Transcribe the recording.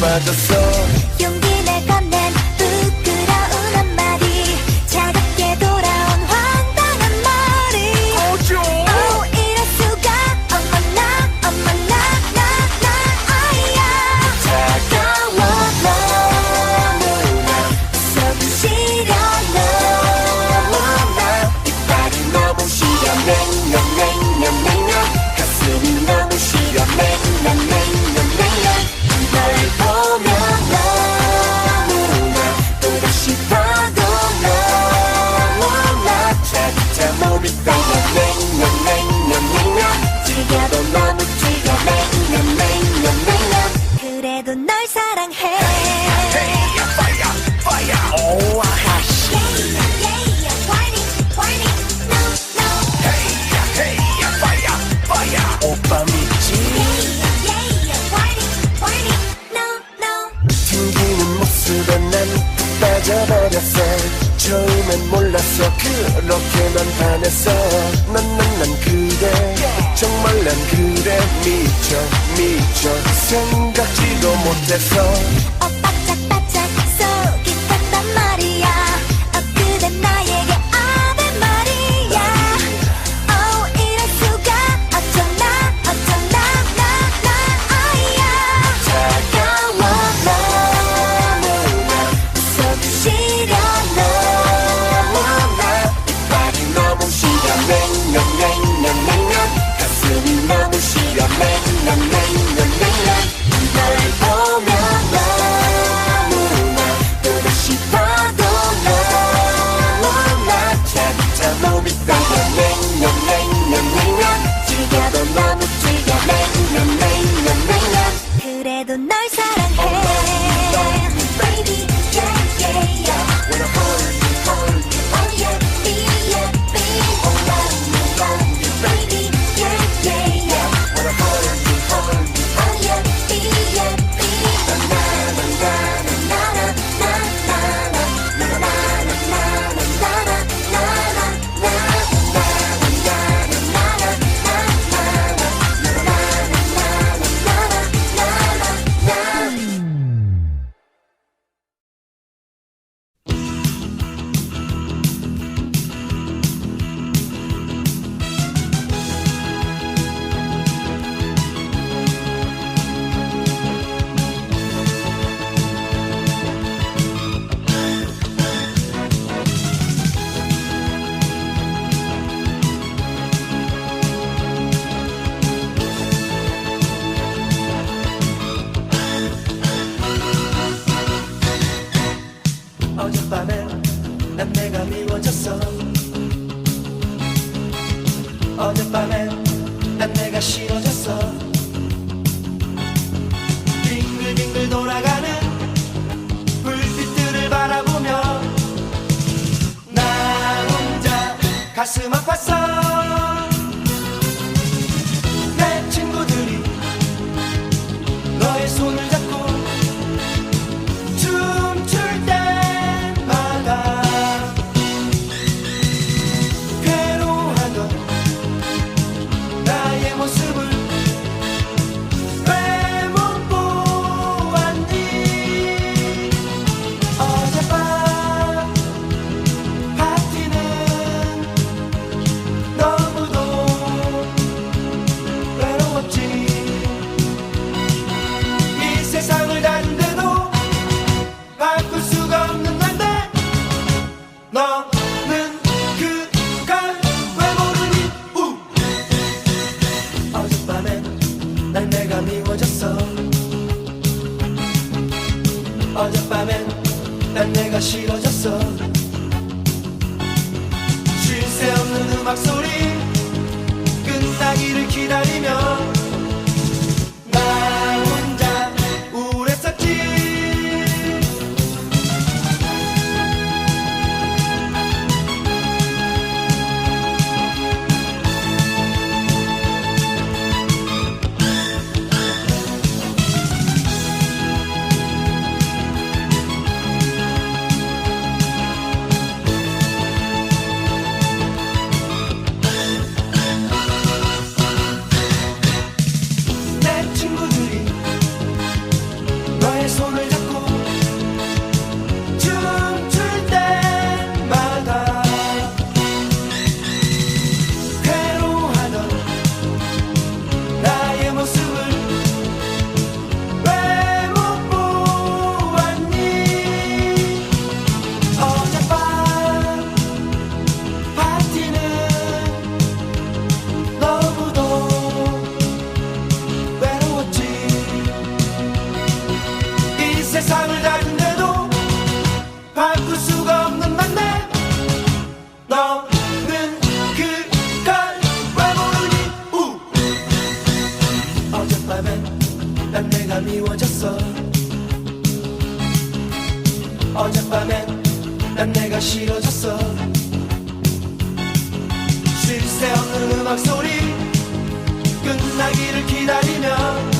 by the sun. she 알아버렸어. 처음엔 몰랐어. 그렇게 난 반했어. 난 난 난 그대 정말 난 그대 미쳐 미쳐. 생각지도 못했어. 널 사랑해 oh, no, no, baby, yeah, yeah, yeah. 싫어졌어. 음악 소리. 끝나기를 기다리 난 내가 싫어졌어. 쉴새 없는 음악 소리. 끝나기를 기다려